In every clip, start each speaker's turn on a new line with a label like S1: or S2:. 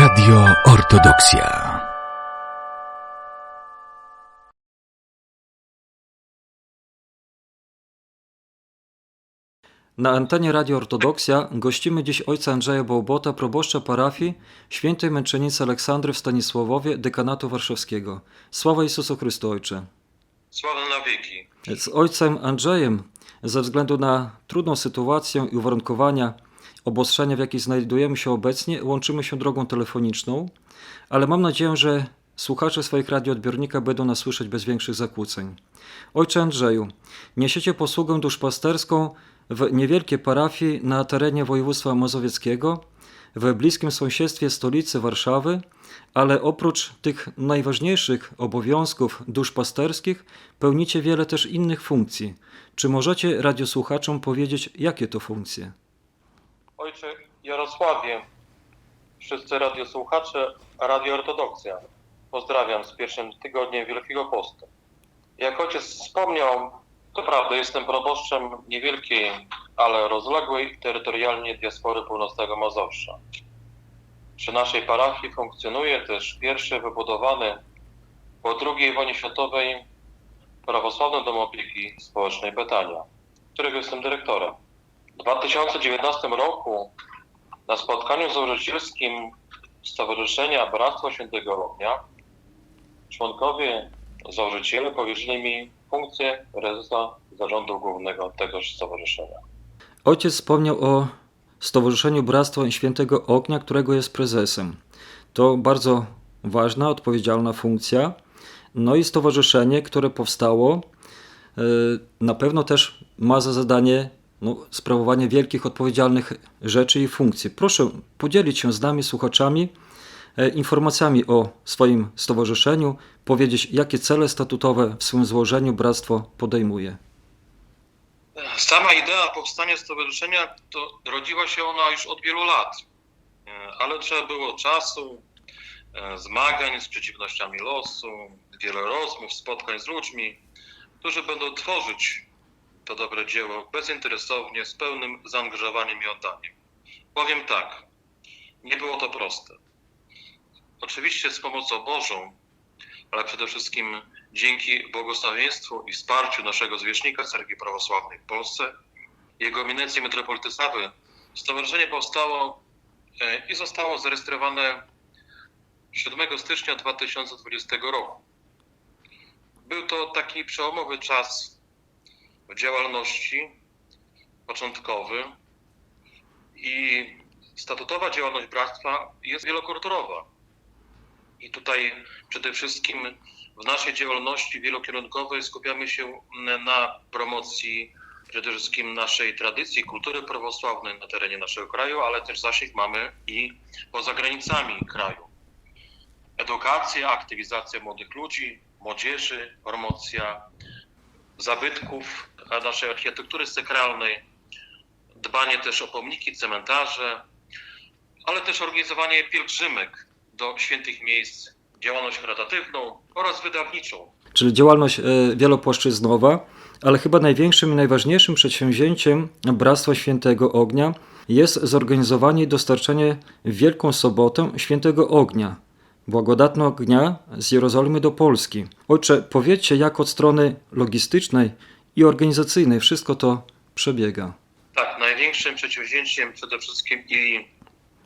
S1: Radio Ortodoksja.
S2: Na antenie Radio Ortodoksja gościmy dziś ojca Andrzeja Bołbota, proboszcza parafii świętej męczennicy Aleksandry w Stanisławowie, dekanatu warszawskiego. Sława Jezusu Chrystu, Ojcze.
S3: Sława na wieki.
S2: Z ojcem Andrzejem, ze względu na trudną sytuację i uwarunkowania obostrzenia, w jakich znajdujemy się obecnie, łączymy się drogą telefoniczną, ale mam nadzieję, że słuchacze swoich radioodbiornika będą nas słyszeć bez większych zakłóceń. Ojcze Andrzeju, niesiecie posługę duszpasterską w niewielkiej parafii na terenie województwa mazowieckiego, w bliskim sąsiedztwie stolicy Warszawy, ale oprócz tych najważniejszych obowiązków duszpasterskich pełnicie wiele też innych funkcji. Czy możecie radiosłuchaczom powiedzieć, jakie to funkcje?
S3: Ojcze Jarosławie, wszyscy radiosłuchacze Radio Ortodoksja. Pozdrawiam z pierwszym tygodniem Wielkiego Postu. Jak ojciec wspomniał, to prawda, jestem proboszczem niewielkiej, ale rozległej terytorialnie diaspory północnego Mazowsza. Przy naszej parafii funkcjonuje też pierwszy wybudowany po II wojnie światowej prawosławny dom opieki społecznej Betania, którego jestem dyrektorem. W 2019 roku na spotkaniu założycielskim Stowarzyszenia Bractwo Świętego Ognia członkowie, założyciele powierzyli mi funkcję prezesa zarządu głównego tegoż stowarzyszenia.
S2: Ojciec wspomniał o Stowarzyszeniu Bractwa Świętego Ognia, którego jest prezesem. To bardzo ważna, odpowiedzialna funkcja. No i stowarzyszenie, które powstało, e, na pewno też ma za zadanie no, sprawowanie wielkich, odpowiedzialnych rzeczy i funkcji. Proszę podzielić się z nami, słuchaczami, e, informacjami o swoim stowarzyszeniu, powiedzieć, jakie cele statutowe w swym złożeniu bractwo podejmuje.
S3: Sama idea powstania stowarzyszenia to rodziła się ona już od wielu lat, E, ale trzeba było czasu, e, zmagań z przeciwnościami losu, wiele rozmów, spotkań z ludźmi, którzy będą tworzyć to dobre dzieło bezinteresownie, z pełnym zaangażowaniem i oddaniem. Powiem tak, nie było to proste. Oczywiście z pomocą Bożą, ale przede wszystkim dzięki błogosławieństwu i wsparciu naszego zwierzchnika Cerkwi Prawosławnej w Polsce, jego eminencji metropolity Sawy, stowarzyszenie powstało e, i zostało zarejestrowane 7 stycznia 2020 roku. Był to taki przełomowy czas działalności, początkowy i statutowa działalność bractwa jest wielokulturowa. I tutaj przede wszystkim w naszej działalności wielokierunkowej skupiamy się na promocji przede wszystkim naszej tradycji, kultury prawosławnej na terenie naszego kraju, ale też zasięg mamy i poza granicami kraju. Edukacja, aktywizacja młodych ludzi, młodzieży, promocja zabytków naszej architektury sakralnej, dbanie też o pomniki, cmentarze, ale też organizowanie pielgrzymek do świętych miejsc, działalność charytatywną oraz wydawniczą.
S2: czyli działalność e, wielopłaszczyznowa, ale chyba największym i najważniejszym przedsięwzięciem Bractwa Świętego Ognia jest zorganizowanie i dostarczenie w Wielką Sobotę Świętego Ognia, błagodatnego ognia z Jerozolimy do Polski. Ojcze, powiedzcie, jak od strony logistycznej i organizacyjnej wszystko to przebiega.
S3: Tak, największym przedsięwzięciem przede wszystkim i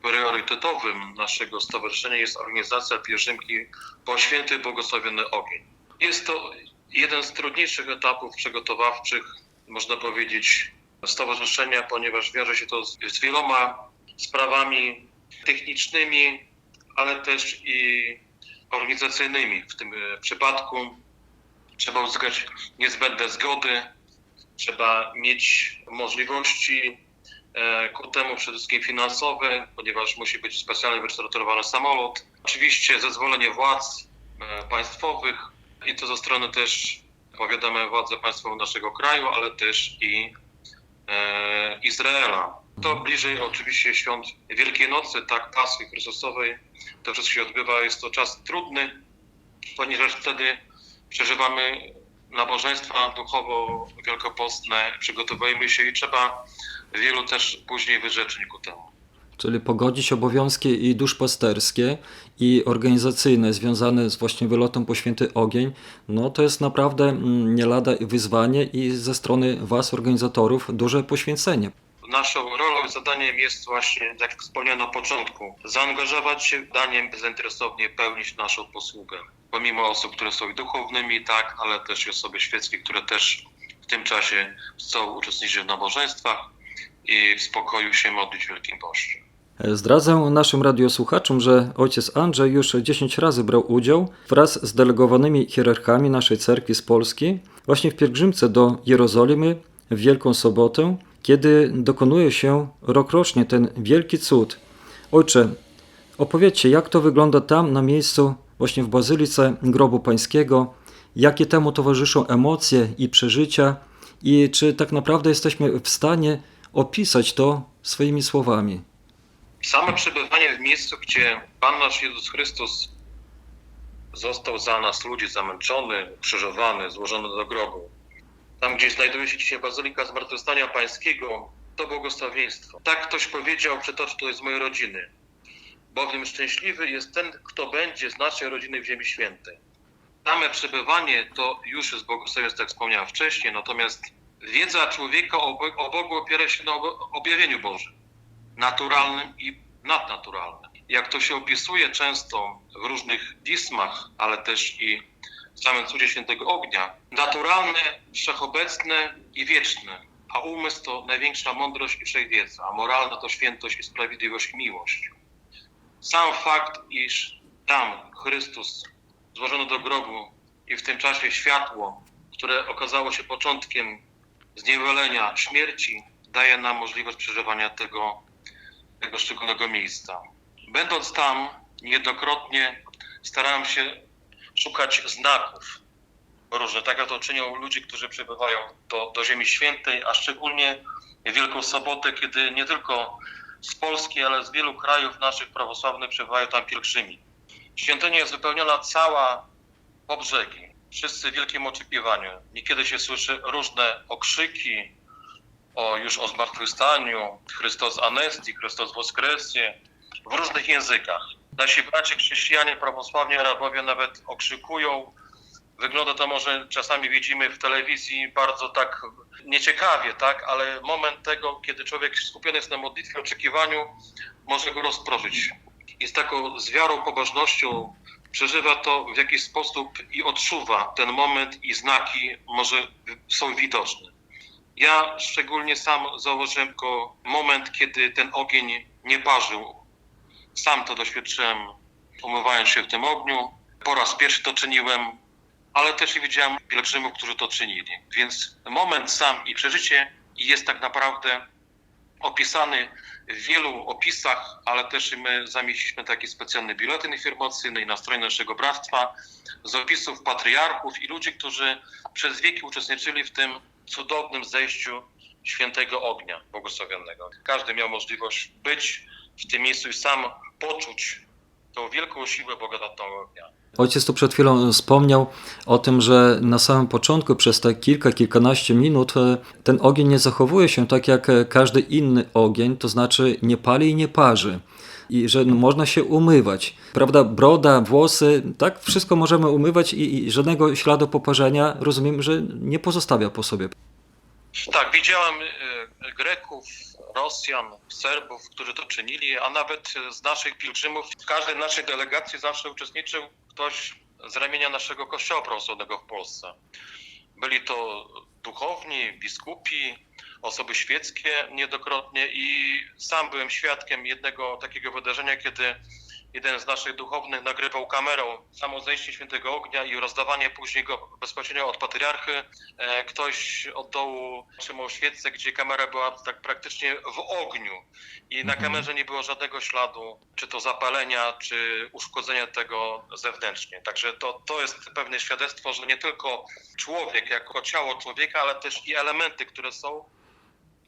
S3: priorytetowym naszego stowarzyszenia jest organizacja pielgrzymki po święty błogosławiony ogień. Jest to jeden z trudniejszych etapów przygotowawczych, można powiedzieć, stowarzyszenia, ponieważ wiąże się to z, z wieloma sprawami technicznymi, ale też i organizacyjnymi. W tym e, przypadku trzeba uzyskać niezbędne zgody, trzeba mieć możliwości e, ku temu przede wszystkim finansowe, ponieważ musi być specjalnie wyrestrukturowany samolot. Oczywiście zezwolenie władz e, państwowych i to ze strony też powiadamy władze państwowe naszego kraju, ale też i Izraela. To bliżej oczywiście świąt Wielkiej Nocy, tak, Paschy Chrystusowej. To wszystko się odbywa, jest to czas trudny, ponieważ wtedy przeżywamy nabożeństwa duchowo wielkopostne, przygotowujemy się i trzeba wielu też później wyrzeczeń ku temu.
S2: Czyli pogodzić obowiązki i duszpasterskie i organizacyjne związane z właśnie wylotem po święty ogień, no to jest naprawdę mm, nie lada wyzwanie i ze strony Was, organizatorów, duże poświęcenie.
S3: Naszą rolą zadaniem jest właśnie, jak wspomniałem na początku, zaangażować się daniem bezinteresownie pełnić naszą posługę. Pomimo osób, które są duchownymi, tak, ale też i osoby świeckie, które też w tym czasie chcą uczestniczyć w nabożeństwach i w spokoju się modlić w Wielkim Poście.
S2: Zdradzę naszym radiosłuchaczom, że ojciec Andrzej już 10 razy brał udział wraz z delegowanymi hierarchami naszej cerkwi z Polski właśnie w pielgrzymce do Jerozolimy w Wielką Sobotę, kiedy dokonuje się rokrocznie ten wielki cud. Ojcze, opowiedzcie, jak to wygląda tam na miejscu, właśnie w Bazylice Grobu Pańskiego, jakie temu towarzyszą emocje i przeżycia i czy tak naprawdę jesteśmy w stanie opisać to swoimi słowami.
S3: Same przebywanie w miejscu, gdzie Pan nasz Jezus Chrystus został za nas ludzi zamęczony, krzyżowany, złożony do grobu. Tam, gdzie znajduje się dzisiaj Bazylika Zmartwychwstania Pańskiego, to błogosławieństwo. Tak ktoś powiedział, przytoczę to z mojej rodziny. Bowiem szczęśliwy jest ten, kto będzie z naszej rodziny w Ziemi Świętej. Same przebywanie to już jest błogosławieństwo, jak wspomniałem wcześniej, natomiast wiedza człowieka o Bo- o Bogu opiera się na ob- objawieniu Bożym naturalnym i nadnaturalnym. Jak to się opisuje często w różnych pismach, ale też i w samym cudzie świętego ognia, naturalne, wszechobecne i wieczne, a umysł to największa mądrość i wszechwiedza, a moralna to świętość i sprawiedliwość i miłość. Sam fakt, iż tam Chrystus złożono do grobu i w tym czasie światło, które okazało się początkiem zniewolenia, śmierci, daje nam możliwość przeżywania tego tego szczególnego miejsca. Będąc tam, niejednokrotnie starałem się szukać znaków różnych, tak jak to czynią ludzie, którzy przybywają do, do Ziemi Świętej, a szczególnie Wielką Sobotę, kiedy nie tylko z Polski, ale z wielu krajów naszych prawosławnych przybywają tam pielgrzymi. Świątynia jest wypełniona cała po brzegi. Wszyscy w wielkim oczekiwaniu. Niekiedy się słyszy różne okrzyki, o już o zmartwychwstaniu, Chrystus Anestii, Chrystus Woskresie, w różnych językach. Nasi bracia chrześcijanie, prawosławni Arabowie nawet okrzykują. Wygląda to może czasami widzimy w telewizji bardzo tak nieciekawie, tak, ale moment tego, kiedy człowiek skupiony jest na modlitwie, oczekiwaniu, może go rozproszyć. I z taką z wiarą, pobożnością przeżywa to w jakiś sposób i odczuwa ten moment i znaki może są widoczne. Ja szczególnie sam zauważyłem go moment, kiedy ten ogień nie parzył. Sam to doświadczyłem, umywając się w tym ogniu. Po raz pierwszy to czyniłem, ale też i widziałem pielgrzymów, którzy to czynili. Więc moment sam i przeżycie jest tak naprawdę opisany w wielu opisach, ale też i my zamieściliśmy taki specjalny biuletyn informacyjny na stronie naszego bractwa z opisów patriarchów i ludzi, którzy przez wieki uczestniczyli w tym cudownym zejściu świętego ognia błogosławionego. Każdy miał możliwość być w tym miejscu i sam poczuć tą wielką siłę błogodatnego ognia.
S2: Ojciec tu przed chwilą wspomniał o tym, że na samym początku przez te kilka, kilkanaście minut e, ten ogień nie zachowuje się tak jak e, każdy inny ogień, to znaczy nie pali i nie parzy. I że no, można się umywać. Prawda, broda, włosy, tak, wszystko możemy umywać i, i żadnego śladu poparzenia, rozumiem, że nie pozostawia po sobie.
S3: Tak, widziałem e, Greków, Rosjan, Serbów, którzy to czynili, a nawet z naszych pielgrzymów w każdej naszej delegacji zawsze uczestniczył ktoś z ramienia naszego kościoła prawosławnego w Polsce. Byli to duchowni, biskupi, osoby świeckie niejednokrotnie i sam byłem świadkiem jednego takiego wydarzenia, kiedy jeden z naszych duchownych nagrywał kamerą samo zejście świętego ognia i rozdawanie później go bezpośrednio od patriarchy. E, Ktoś od dołu trzymał świecę, gdzie kamera była tak praktycznie w ogniu i na kamerze nie było żadnego śladu, czy to zapalenia, czy uszkodzenia tego zewnętrznie. Także to, to jest pewne świadectwo, że nie tylko człowiek jako ciało człowieka, ale też i elementy, które są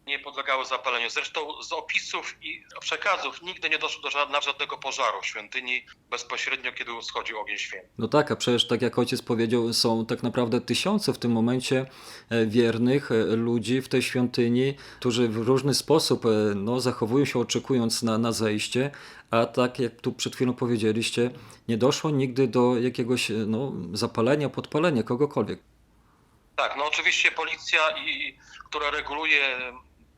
S3: nie podlegały zapaleniu. Zresztą z opisów i przekazów nigdy nie doszło do ża- żadnego pożaru w świątyni bezpośrednio, kiedy schodził ogień święty.
S2: No tak, a przecież tak jak ojciec powiedział, są tak naprawdę tysiące w tym momencie e, wiernych e, ludzi w tej świątyni, którzy w różny sposób e, no, zachowują się oczekując na, na zejście, a tak jak tu przed chwilą powiedzieliście, nie doszło nigdy do jakiegoś no, zapalenia, podpalenia kogokolwiek.
S3: Tak, no oczywiście policja, i, która reguluje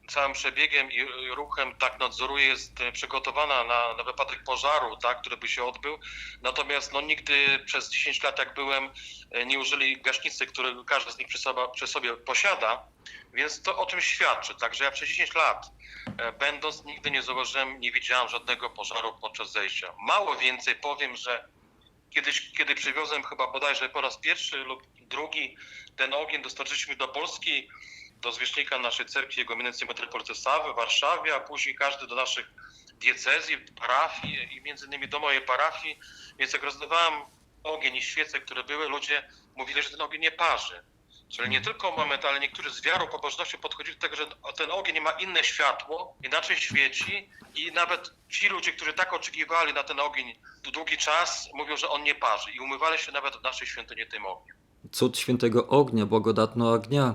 S3: całym przebiegiem i ruchem, tak nadzoruje, jest e, przygotowana na, na wypadek pożaru, tak, który by się odbył. Natomiast no, nigdy przez 10 lat, jak byłem, e, nie użyli gaśnicy, które każdy z nich przy sobie, przy sobie posiada. Więc to o czym świadczy. Także ja przez 10 lat e, będąc nigdy nie zauważyłem, nie widziałem żadnego pożaru podczas zejścia. Mało więcej powiem, że kiedyś, kiedy przywiozłem chyba bodajże po raz pierwszy lub drugi ten ogień, dostarczyliśmy do Polski, do zwierzchnika naszej cerkwi, jego eminencji metropolity Sawy w Warszawie, a później każdy do naszych diecezji, parafii i między innymi do mojej parafii. Więc jak rozdawałem ogień i świece, które były, ludzie mówili, że ten ogień nie parzy. Czyli nie tylko moment, ale niektórzy z wiarą, pobożnością podchodzili do tego, że ten ogień ma inne światło, inaczej świeci i nawet ci ludzie, którzy tak oczekiwali na ten ogień długi czas, mówią, że on nie parzy i umywali się nawet w naszej świątyni tym ogniem.
S2: Cud świętego ognia, błogodatno ognia,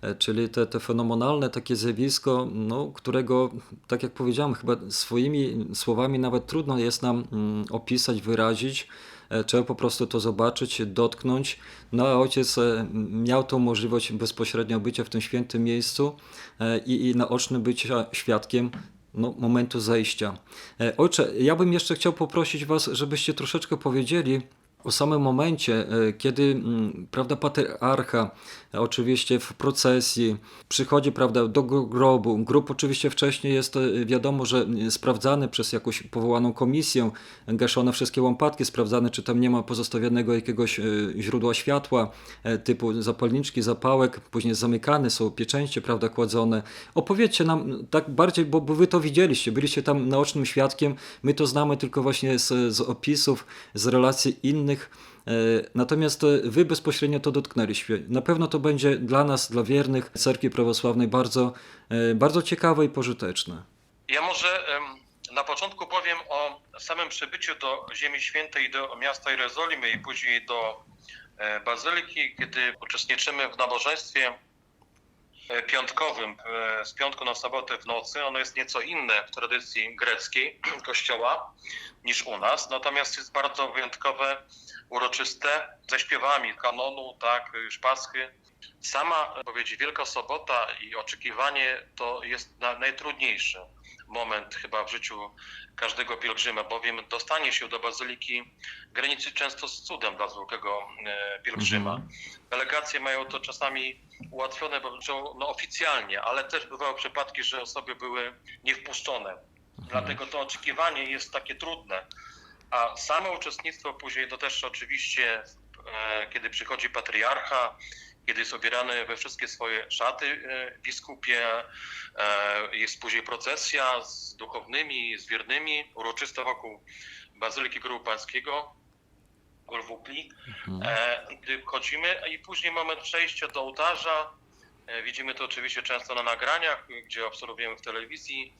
S2: e, czyli te, te fenomenalne takie zjawisko, no, którego, tak jak powiedziałem, chyba swoimi słowami nawet trudno jest nam mm, opisać, wyrazić. E, Trzeba po prostu to zobaczyć, dotknąć. No a ojciec e, miał tą możliwość bezpośrednio bycia w tym świętym miejscu i, i naocznym bycia świadkiem no, momentu zejścia. Ojcze, ja bym jeszcze chciał poprosić Was, żebyście troszeczkę powiedzieli o samym momencie, e, kiedy mm, prawda, patriarcha oczywiście w procesji przychodzi prawda, do gro- grobu. Grób oczywiście wcześniej jest e, wiadomo, że sprawdzany przez jakąś powołaną komisję, gaszone wszystkie łampatki, sprawdzane czy tam nie ma pozostawionego jakiegoś e, źródła światła e, typu zapalniczki, zapałek, później zamykane są pieczęcie prawda, kładzone. Opowiedzcie nam tak bardziej, bo, bo wy to widzieliście, byliście tam naocznym świadkiem, my to znamy tylko właśnie z, z opisów, z relacji innych. E, Natomiast e, wy bezpośrednio to dotknęliście. Na pewno to będzie dla nas, dla wiernych cerkwi prawosławnej bardzo, e, bardzo ciekawe i pożyteczne.
S3: Ja może na początku powiem o samym przybyciu do Ziemi Świętej, do miasta Jerozolimy i później do Bazyliki, kiedy uczestniczymy w nabożeństwie piątkowym, e, z piątku na sobotę w nocy. Ono jest nieco inne w tradycji greckiej kościoła niż u nas, natomiast jest bardzo wyjątkowe, uroczyste, ze śpiewami kanonu, tak, już Paschy. Sama powiedzieć Wielka Sobota i oczekiwanie to jest na, najtrudniejszy moment chyba w życiu każdego pielgrzyma, bowiem dostanie się do bazyliki granicy często z cudem dla zwykłego e, pielgrzyma. Delegacje mają to czasami ułatwione, bo no, oficjalnie, ale też bywały przypadki, że osoby były niewpuszczone. Dlatego to oczekiwanie jest takie trudne. A samo uczestnictwo później to też oczywiście, e, kiedy przychodzi patriarcha, kiedy jest obierany we wszystkie swoje szaty e, biskupie, e, jest później procesja z duchownymi, z wiernymi, uroczysta wokół Bazyliki Grobu Pańskiego, Golwupli, e, gdy wchodzimy i później moment przejścia do ołtarza, widzimy to oczywiście często na nagraniach, gdzie obserwujemy w telewizji,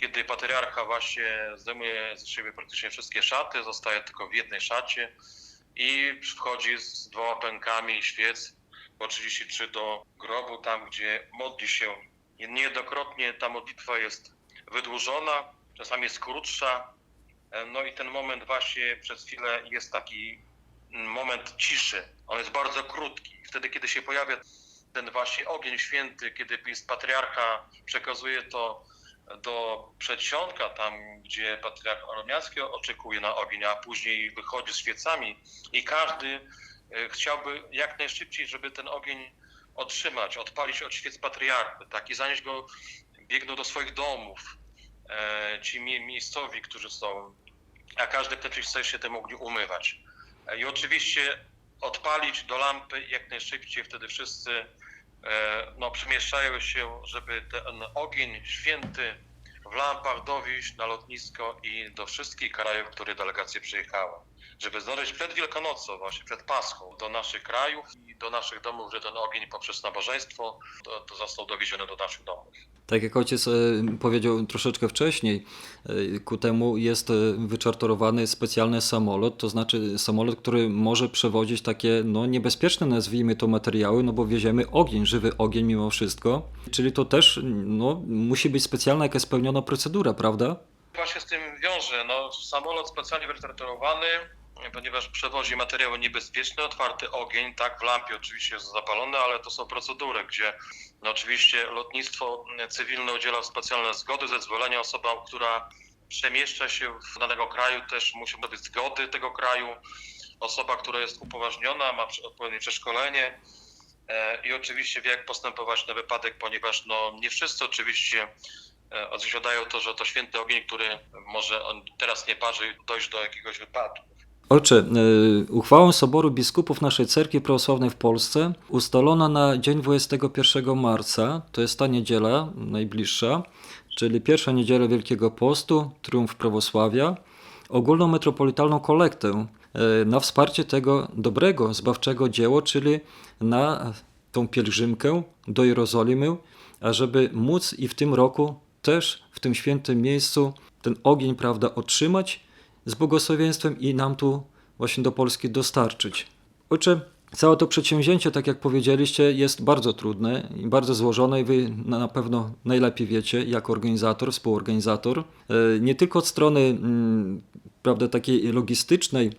S3: kiedy patriarcha właśnie zdejmuje z siebie praktycznie wszystkie szaty, zostaje tylko w jednej szacie i wchodzi z dwoma pękami świec po 33 do grobu, tam gdzie modli się. Niejednokrotnie ta modlitwa jest wydłużona, czasami jest krótsza. No i ten moment właśnie przez chwilę jest taki moment ciszy. On jest bardzo krótki. Wtedy, kiedy się pojawia ten właśnie ogień święty, kiedy patriarcha przekazuje to do przedsionka, tam gdzie patriarcha Oromiacki oczekuje na ogień, a później wychodzi z świecami i każdy chciałby jak najszybciej, żeby ten ogień otrzymać, odpalić od świec patriarchy, tak, i zanieść go, biegną do swoich domów, e, ci mi- miejscowi, którzy są, a każdy wtedy chce się tym ogniu umywać. E, I oczywiście odpalić do lampy jak najszybciej, wtedy wszyscy e, no, przemieszczają się, żeby ten ogień święty w lampach dowieść na lotnisko i do wszystkich krajów, które delegacje przyjechały. Żeby zdążyć przed Wielkanocą, właśnie przed Paschą, do naszych krajów i do naszych domów, że ten ogień poprzez nabożeństwo to, to został dowieziony do naszych domów.
S2: Tak jak ojciec e, powiedział troszeczkę wcześniej, e, ku temu jest e, wyczarterowany specjalny samolot, to znaczy samolot, który może przewozić takie no, niebezpieczne, nazwijmy to, materiały, no bo wieziemy ogień, żywy ogień mimo wszystko. Czyli to też no, musi być specjalna jakaś spełniona procedura, prawda?
S3: Właśnie z tym wiąże. No, samolot specjalnie wytratorowany, ponieważ przewozi materiały niebezpieczne, otwarty ogień, tak, w lampie oczywiście jest zapalony, ale to są procedury, gdzie no, oczywiście lotnictwo cywilne udziela specjalne zgody, zezwolenia. Osoba, która przemieszcza się w danego kraju też musi być zgody tego kraju. Osoba, która jest upoważniona, ma odpowiednie przeszkolenie e, i oczywiście wie, jak postępować na wypadek, ponieważ no, nie wszyscy oczywiście e, odzwierciedlają to, że to święty ogień, który może on teraz nie parzy, dojść do jakiegoś wypadku.
S2: Ojcze, uchwałą Soboru Biskupów naszej Cerkwi Prawosławnej w Polsce ustalona na dzień 21 marca, to jest ta niedziela najbliższa, czyli pierwsza niedziela Wielkiego Postu, Triumf Prawosławia, ogólną metropolitalną kolektę e, na wsparcie tego dobrego, zbawczego dzieła, czyli na tą pielgrzymkę do Jerozolimy, ażeby móc i w tym roku też w tym świętym miejscu ten ogień, prawda, otrzymać z błogosławieństwem i nam tu właśnie do Polski dostarczyć. Ojcze, całe to przedsięwzięcie, tak jak powiedzieliście, jest bardzo trudne i bardzo złożone i wy na pewno najlepiej wiecie, jako organizator, współorganizator, E, nie tylko od strony mm, prawda, takiej logistycznej, e,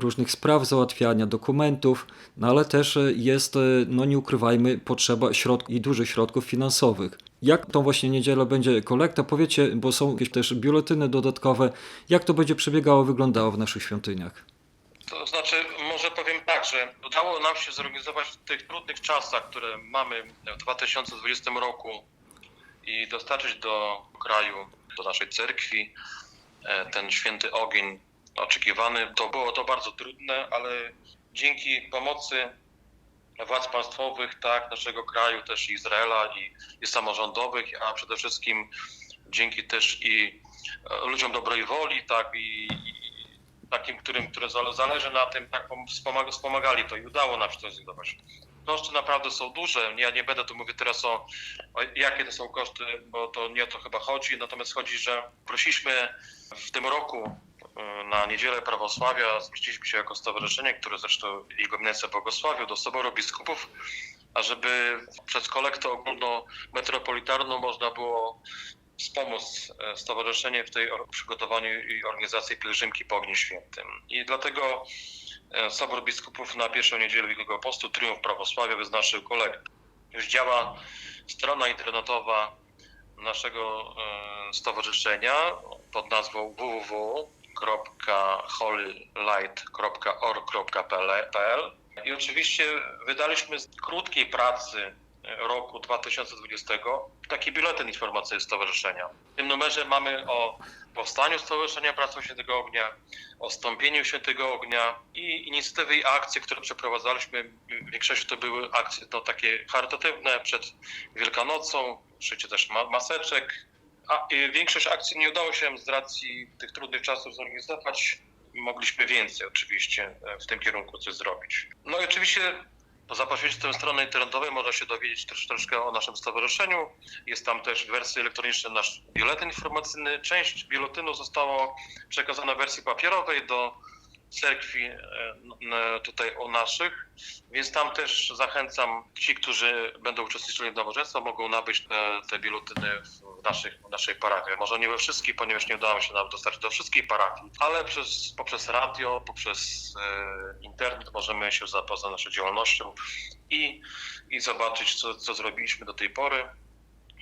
S2: różnych spraw załatwiania, dokumentów, no ale też jest, e, no nie ukrywajmy, potrzeba środków i dużych środków finansowych. Jak tą właśnie niedzielę będzie kolekta? Powiecie, bo są jakieś też biuletyny dodatkowe, jak to będzie przebiegało, wyglądało w naszych świątyniach?
S3: To znaczy, może powiem tak, że udało nam się zorganizować w tych trudnych czasach, które mamy w 2020 roku i dostarczyć do kraju, do naszej cerkwi e, ten święty ogień oczekiwany. To było to bardzo trudne, ale dzięki pomocy władz państwowych, tak, naszego kraju, też Izraela i, i samorządowych, a przede wszystkim dzięki też i e, ludziom dobrej woli, tak, i, i takim, którym, które zale- zależy na tym, tak pom- wspomag- wspomagali to i udało nam się to zrealizować. Koszty naprawdę są duże. Ja nie będę tu mówić teraz o, o jakie to są koszty, bo to nie o to chyba chodzi. Natomiast chodzi, że prosiliśmy w tym roku na Niedzielę Prawosławia, zwróciliśmy się jako stowarzyszenie, które zresztą Jego Eminencja błogosławił, do Soboru Biskupów, ażeby przez kolektę ogólnometropolitarną można było wspomóc e, stowarzyszenie w tej przygotowaniu i organizacji pielgrzymki po Ogniu Świętym. I dlatego e, Sobór Biskupów na pierwszą niedzielę Wielkiego Postu Triumf Prawosławia wyznaczył kolektę. Już działa strona internetowa naszego e, stowarzyszenia pod nazwą www.holylight.org.pl i oczywiście wydaliśmy z krótkiej pracy roku 2020 taki biuletyn informacyjny stowarzyszenia. W tym numerze mamy o powstaniu Stowarzyszenia Pracą Świętego Ognia, o stąpieniu Świętego Ognia i inicjatywy i akcje, które przeprowadzaliśmy. W większości to były akcje no, takie charytatywne przed Wielkanocą, szycie też ma- maseczek. A y, większość akcji nie udało się z racji tych trudnych czasów zorganizować. Mogliśmy więcej oczywiście e, w tym kierunku coś zrobić. No i oczywiście Poza pośrednictwem strony internetowej można się dowiedzieć też troszkę o naszym stowarzyszeniu. Jest tam też w wersji elektronicznej nasz biuletyn informacyjny. Część biuletynu zostało przekazana w wersji papierowej do cerkwi e, tutaj u naszych, więc tam też zachęcam, ci, którzy będą uczestniczyli w nabożeństwie, mogą nabyć te, te w naszych, w naszej parafii. Może nie we wszystkich, ponieważ nie udało się nam dostarczyć do wszystkich parafii, ale przez, poprzez radio, poprzez e, internet możemy się zapoznać z naszą działalnością i, i zobaczyć, co, co zrobiliśmy do tej pory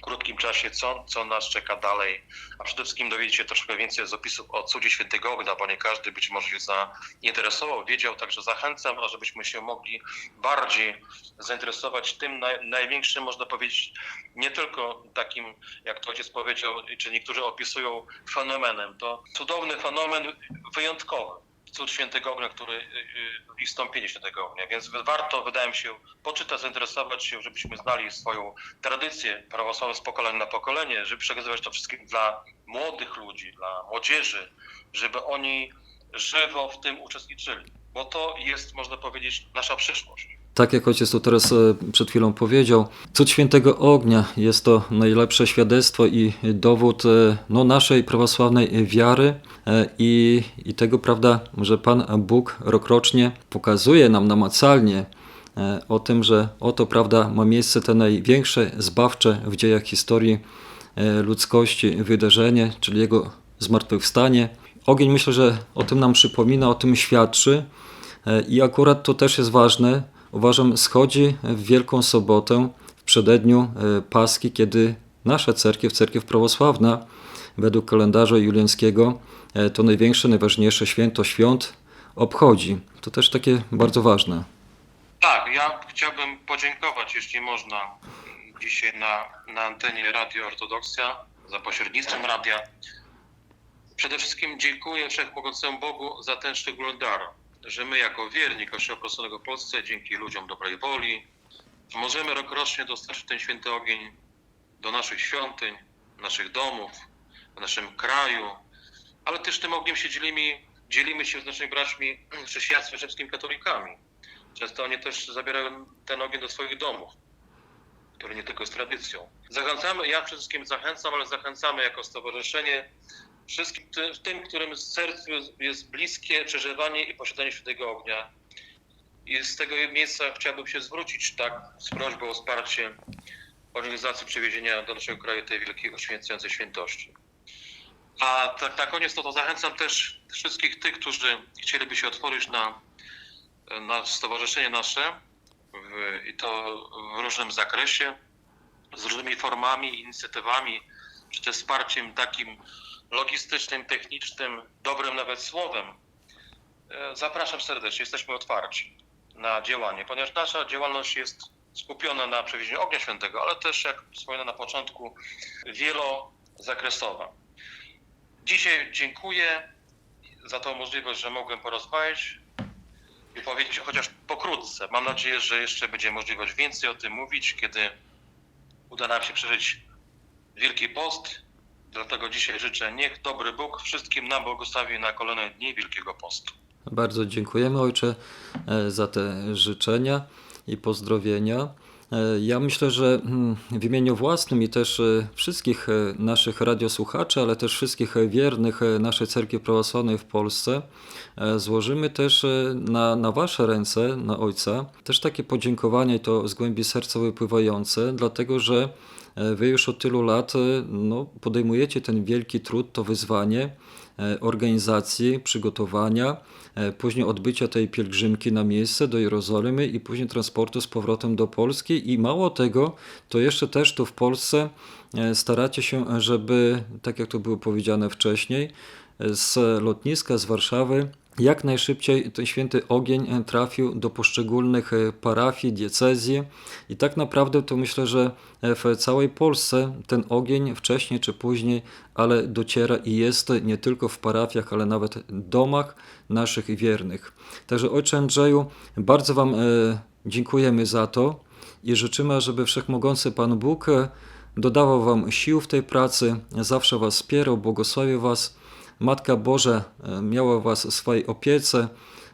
S3: krótkim czasie, co, co nas czeka dalej, a przede wszystkim dowiedzieć się troszkę więcej z opisów o cudzie świętego ognia, bo nie każdy być może się zainteresował, wiedział, także zachęcam, ażebyśmy się mogli bardziej zainteresować tym naj, największym, można powiedzieć, nie tylko takim, jak to ojciec powiedział, czy niektórzy opisują fenomenem, to cudowny fenomen wyjątkowy. Cud świętego ognia, który y, y, i wstąpienie świętego ognia. Więc warto, wydaje mi się, poczytać, zainteresować się, żebyśmy znali swoją tradycję prawosławną z pokolenia na pokolenie, żeby przekazywać to wszystkim dla młodych ludzi, dla młodzieży, żeby oni żywo w tym uczestniczyli. Bo to jest, można powiedzieć, nasza przyszłość.
S2: Tak jak ojciec tu teraz e, przed chwilą powiedział, cud świętego ognia jest to najlepsze świadectwo i dowód e, no, naszej prawosławnej wiary e, i, i tego, prawda, że Pan Bóg rokrocznie pokazuje nam namacalnie o tym, że oto, prawda, ma miejsce te największe zbawcze w dziejach historii ludzkości wydarzenie, czyli Jego zmartwychwstanie. Ogień myślę, że o tym nam przypomina, o tym świadczy i akurat to też jest ważne. Uważam, schodzi w Wielką Sobotę, w przededniu e, Paski, kiedy nasza cerkiew, cerkiew prawosławna, według kalendarza juliańskiego, e, to największe, najważniejsze święto świąt obchodzi. To też takie bardzo ważne.
S3: Tak, ja chciałbym podziękować, jeśli można, dzisiaj na, na antenie Radio Ortodoksja, za pośrednictwem radia. Przede wszystkim dziękuję Wszechmogącemu Bogu za ten szczególny dar, że my jako wierni Kościoła Apostolskiego w Polsce, dzięki ludziom dobrej woli, możemy rokrocznie dostarczyć ten święty ogień do naszych świątyń, naszych domów, w naszym kraju, ale też tym ogniem się dzielimy, dzielimy się z naszymi braćmi w chrześcijaństwie wszystkim katolikami. Często oni też zabierają ten ogień do swoich domów, który nie tylko jest tradycją. Zachęcamy, ja wszystkim zachęcam, ale zachęcamy jako stowarzyszenie wszystkim ty, tym, którym sercu jest- bliskie przeżywanie i posiadanie świętego ognia. I z tego miejsca chciałbym się zwrócić tak z prośbą o wsparcie organizacji przywiezienia do naszego kraju tej wielkiej uświęcającej świętości. A tak na koniec to, to zachęcam też wszystkich tych, którzy chcieliby się otworzyć na na stowarzyszenie nasze w, i to w różnym zakresie, z różnymi formami, inicjatywami, czy też wsparciem takim logistycznym, technicznym, dobrym nawet słowem. E, Zapraszam serdecznie, jesteśmy otwarci na działanie, ponieważ nasza działalność jest skupiona na przewiezieniu ognia świętego, ale też, jak wspomniałem na początku, wielozakresowa. Dzisiaj dziękuję za tą możliwość, że mogłem porozmawiać i powiedzieć chociaż pokrótce. Mam nadzieję, że jeszcze będzie możliwość więcej o tym mówić, kiedy uda nam się przeżyć Wielki Post. Dlatego dzisiaj życzę, niech dobry Bóg wszystkim nam błogosławi na kolejne dni Wielkiego Postu.
S2: Bardzo dziękujemy Ojcze e, za te życzenia i pozdrowienia. E, Ja myślę, że mm, w imieniu własnym i też e, wszystkich e, naszych radiosłuchaczy, ale też wszystkich wiernych naszej Cerkwi Prawosławnej w Polsce złożymy też na, na Wasze ręce, na Ojca, też takie podziękowanie i to z głębi serca wypływające, dlatego że Wy już od tylu lat no, podejmujecie ten wielki trud, to wyzwanie organizacji, przygotowania, e, później odbycia tej pielgrzymki na miejsce do Jerozolimy i później transportu z powrotem do Polski. I mało tego, to jeszcze też tu w Polsce e, staracie się, żeby, tak jak to było powiedziane wcześniej, e, z lotniska z Warszawy jak najszybciej ten święty ogień e, trafił do poszczególnych e, parafii, diecezji i tak naprawdę to myślę, że e, w całej Polsce ten ogień wcześniej czy później, ale dociera i jest nie tylko w parafiach, ale nawet domach naszych wiernych. Także Ojcze Andrzeju, bardzo Wam dziękujemy za to i życzymy, żeby Wszechmogący Pan Bóg dodawał Wam sił w tej pracy, zawsze Was wspierał, błogosławił Was. Matka Boża e, miała Was w swojej opiece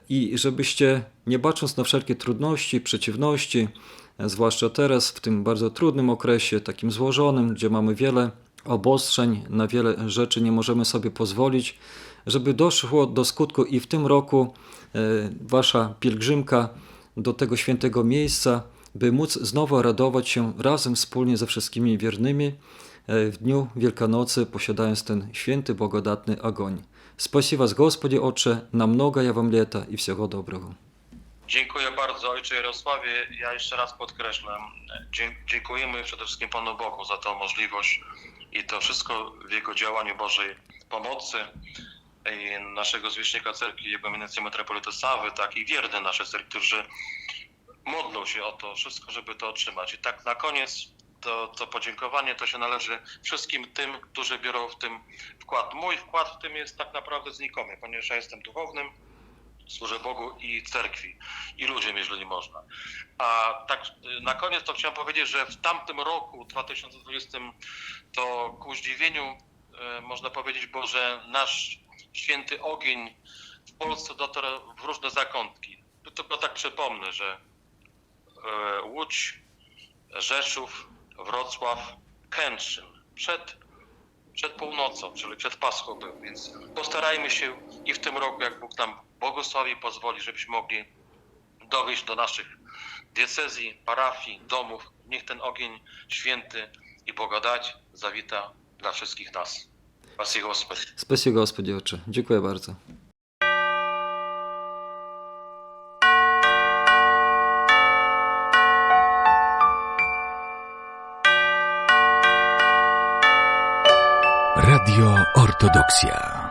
S2: i żebyście, nie bacząc na wszelkie trudności, przeciwności, e, zwłaszcza teraz, w tym bardzo trudnym okresie, takim złożonym, gdzie mamy wiele obostrzeń, na wiele rzeczy nie możemy sobie pozwolić, żeby doszło do skutku i w tym roku e, Wasza pielgrzymka do tego świętego miejsca, by móc znowu radować się razem, wspólnie ze wszystkimi wiernymi w dniu Wielkanocy, posiadając ten święty, błogodatny ogoń. Спаси вас, Господи, Отче, на многое вам лета и всего доброго.
S3: Dziękuję bardzo Ojcze Jarosławie. Ja jeszcze raz podkreślam, dzie- dziękujemy przede wszystkim Panu Bogu za tą możliwość i to wszystko w Jego działaniu Bożej pomocy i naszego zwierzchnika cerkwi, Jego eminencji metropolity Sawy, tak i wierny nasze cerkwi, którzy modlą się o to wszystko, żeby to otrzymać. I tak na koniec to, to podziękowanie to się należy wszystkim tym, którzy biorą w tym wkład. Mój wkład w tym jest tak naprawdę znikomy, ponieważ ja jestem duchownym, służę Bogu i cerkwi i ludziom, jeżeli można. A tak na koniec to chciałem powiedzieć, że w tamtym roku, 2020, to ku zdziwieniu y, można powiedzieć, bo że nasz święty ogień w Polsce dotarł w różne zakątki. Tylko tak przypomnę, że e, Łódź, Rzeszów, Wrocław, Kętrzyn. Przed, przed północą, czyli przed Paschą był, więc postarajmy się i w tym roku, jak Bóg nam błogosławi, pozwoli, żebyśmy mogli dowieść do naszych diecezji, parafii, domów. Niech ten ogień święty i Bogadać zawita dla wszystkich nas. Spasi Господи.
S2: Спасибо, Господи, Отче. Dziękuję bardzo.
S1: Radio Ortodoksja.